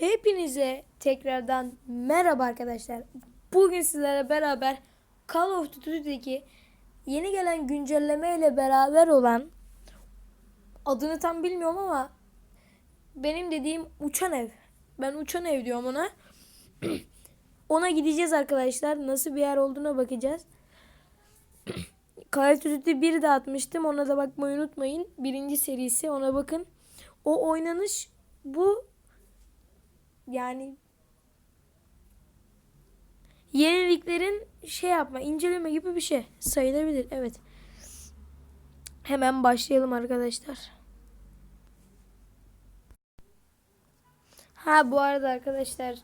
Hepinize tekrardan merhaba arkadaşlar. Bugün sizlerle beraber Call of Duty'deki yeni gelen güncelleme ile beraber olan adını tam bilmiyorum ama benim dediğim uçan ev. Ben uçan ev diyorum ona. ona gideceğiz arkadaşlar. Nasıl bir yer olduğuna bakacağız. Call of Duty 1 de atmıştım. Ona da bakmayı unutmayın. Birinci serisi ona bakın. O oynanış bu yani yeniliklerin şey yapma, inceleme gibi bir şey sayılabilir. Evet. Hemen başlayalım arkadaşlar. Ha bu arada arkadaşlar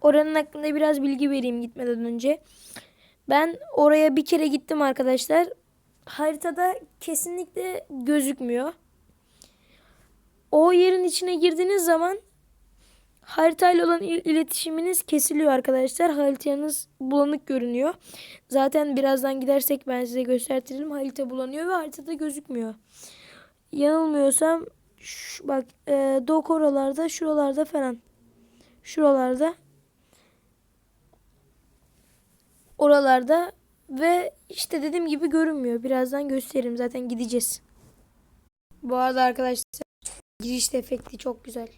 oranın hakkında biraz bilgi vereyim gitmeden önce. Ben oraya bir kere gittim arkadaşlar. Haritada kesinlikle gözükmüyor. O yerin içine girdiğiniz zaman haritayla olan il- iletişiminiz kesiliyor arkadaşlar. Haritanız bulanık görünüyor. Zaten birazdan gidersek ben size göstertirim. Harita bulanıyor ve haritada gözükmüyor. Yanılmıyorsam şu, bak e, dok oralarda şuralarda falan. Şuralarda. Oralarda ve işte dediğim gibi görünmüyor. Birazdan gösteririm. Zaten gideceğiz. Bu arada arkadaşlar giriş efekti çok güzel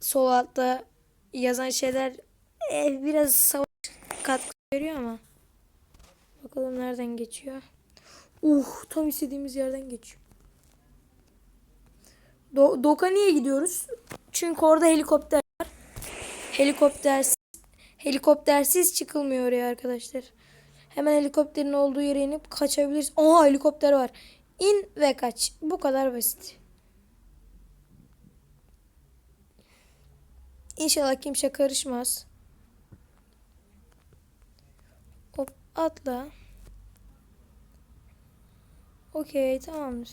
sol altta yazan şeyler eh, biraz savaş katkı veriyor ama. Bakalım nereden geçiyor. Uh tam istediğimiz yerden geçiyor. Do Dok'a niye gidiyoruz? Çünkü orada helikopter var. Helikoptersiz, helikoptersiz çıkılmıyor oraya arkadaşlar. Hemen helikopterin olduğu yere inip kaçabiliriz. Oha helikopter var. İn ve kaç. Bu kadar basit. İnşallah kimse karışmaz. Hop atla. Okey tamamdır.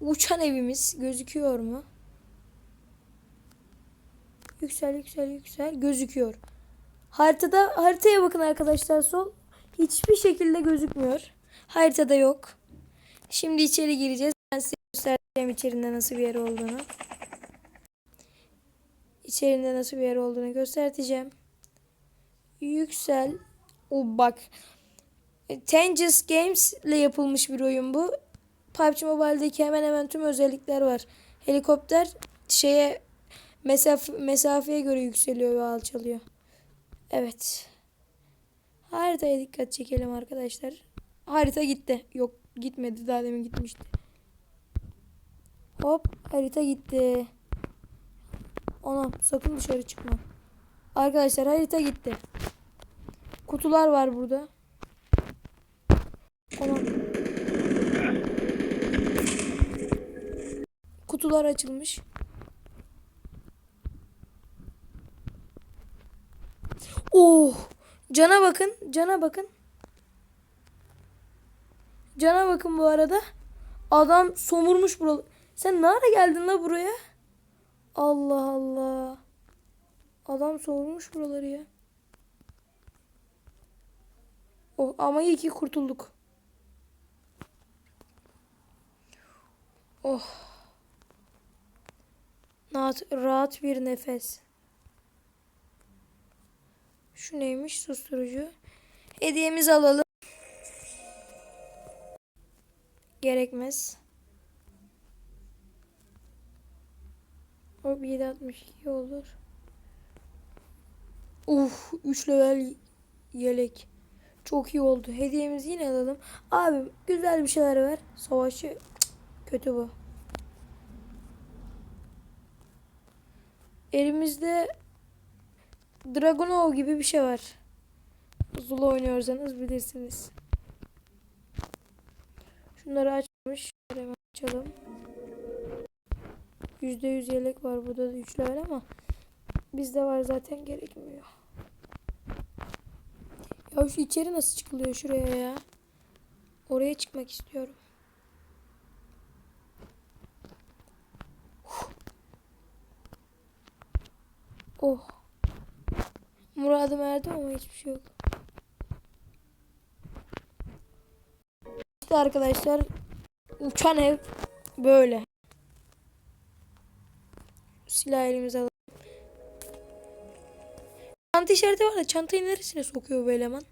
Uçan evimiz gözüküyor mu? Yüksel yüksel yüksel gözüküyor. Haritada haritaya bakın arkadaşlar sol. Hiçbir şekilde gözükmüyor. Haritada yok. Şimdi içeri gireceğiz. Ben size göstereceğim içerinde nasıl bir yer olduğunu. İçerinde nasıl bir yer olduğunu göstereceğim. Yüksel. O bak. E, Tangus Games ile yapılmış bir oyun bu. PUBG Mobile'deki hemen hemen tüm özellikler var. Helikopter şeye mesaf mesafeye göre yükseliyor ve alçalıyor. Evet. Haritaya dikkat çekelim arkadaşlar. Harita gitti. Yok gitmedi. Daha demin gitmişti. Hop harita gitti. Ona sakın dışarı çıkma. Arkadaşlar harita gitti. Kutular var burada. Ona. Kutular açılmış. Oh! Cana bakın, cana bakın. Cana bakın bu arada. Adam somurmuş buralı. Sen ne geldin la buraya? Allah Allah. Adam soğumuş buraları ya. Oh, ama iyi ki kurtulduk. Oh. Rahat, rahat bir nefes. Şu neymiş susturucu. Hediyemizi alalım. Gerekmez. Hop 762 olur. Uf 3 level yelek. Çok iyi oldu. Hediyemizi yine alalım. Abi güzel bir şeyler ver. Savaşı Cık, kötü bu. Elimizde Dragunov gibi bir şey var. Zula oynuyorsanız bilirsiniz. Şunları açmış. Hemen açalım. %100 yelek var burada da 3 level ama bizde var zaten gerekmiyor. Ya şu içeri nasıl çıkılıyor şuraya ya? Oraya çıkmak istiyorum. Oh. Muradım erdim ama hiçbir şey yok. İşte arkadaşlar uçan ev böyle. Silah elimize alalım. Çanta işareti var da çantayı neresine sokuyor bu eleman?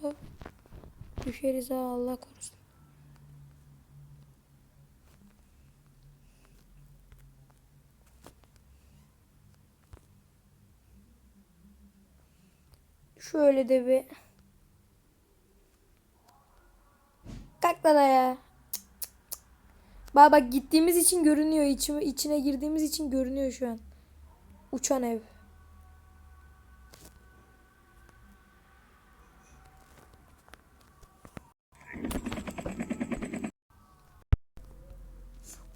Hop. Düşeriz ha Allah korusun. Şöyle de bir Kalk lan ayağa. Bak bak gittiğimiz için görünüyor. İçime, içine girdiğimiz için görünüyor şu an. Uçan ev.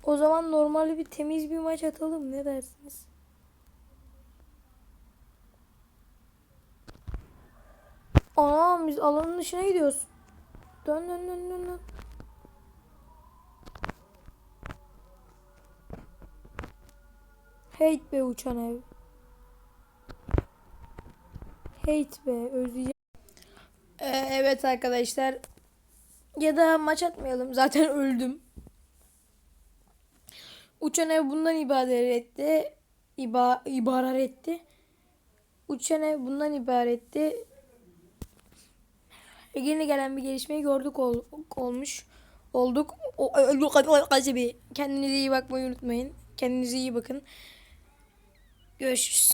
O zaman normalde bir temiz bir maç atalım. Ne dersiniz? Anam biz alanın dışına gidiyoruz. Dön dön dön dön dön. Hate be uçan ev. Hate be özleyeceğim. Ee, evet arkadaşlar. Ya da maç atmayalım. Zaten öldüm. Uçan ev bundan ibadet etti. İba, ibaret etti. Uçan ev bundan ibaretti. Yeni gelen bir gelişmeyi gördük ol, olmuş. Olduk. O, Kendinize iyi bakmayı unutmayın. Kendinize iyi bakın. Görüşürüz.